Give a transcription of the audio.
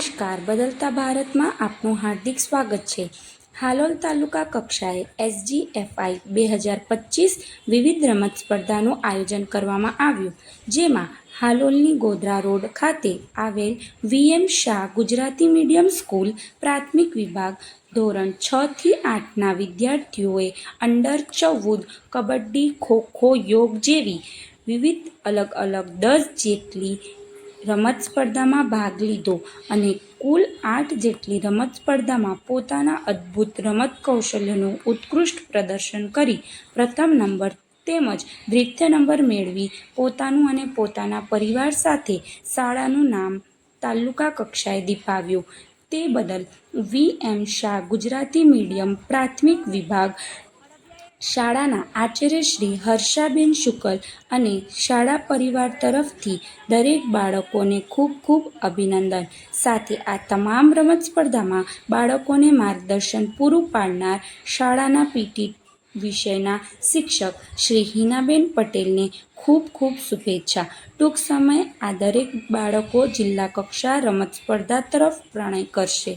નમસ્કાર, બદલતા ભારતમાં આપનું હાર્દિક સ્વાગત છે. હાલોલ તાલુકા કક્ષાએ એસજીએફઆઈ બે હજાર પચીસ વિવિધ રમત સ્પર્ધાનું આયોજન કરવામાં આવ્યું, જેમાં હાલોલની ગોધરા રોડ ખાતે આવેલ VM Shah Gujarati medium school પ્રાથમિક વિભાગ ધોરણ છ થી આઠના વિદ્યાર્થીઓએ અંડર ચૌદ કબડ્ડી, ખોખો, યોગ જેવી વિવિધ અલગ અલગ દસ જેટલી રમત સ્પર્ધામાં ભાગ લીધો અને કુલ આઠ જેટલી રમત સ્પર્ધામાં પોતાના અદ્ભુત રમત કૌશલ્યનું ઉત્કૃષ્ટ પ્રદર્શન કરી પ્રથમ નંબર તેમજ દ્વિતીય નંબર મેળવી પોતાનું અને પોતાના પરિવાર સાથે શાળાનું નામ તાલુકા કક્ષાએ દીપાવ્યું. તે બદલ V M Shah Gujarati medium પ્રાથમિક વિભાગ શાળાના આચાર્ય શ્રી હર્ષાબેન શુકલ અને શાળા પરિવાર તરફથી દરેક બાળકોને ખૂબ ખૂબ અભિનંદન. સાથે આ તમામ રમત સ્પર્ધામાં બાળકોને માર્ગદર્શન પૂરું પાડનાર શાળાના પીટી વિષયના શિક્ષક શ્રી હિનાબેન પટેલને ખૂબ ખૂબ શુભેચ્છા. ટૂંક સમય આ દરેક બાળકો જિલ્લા કક્ષા રમત સ્પર્ધા તરફ પ્રણય કરશે.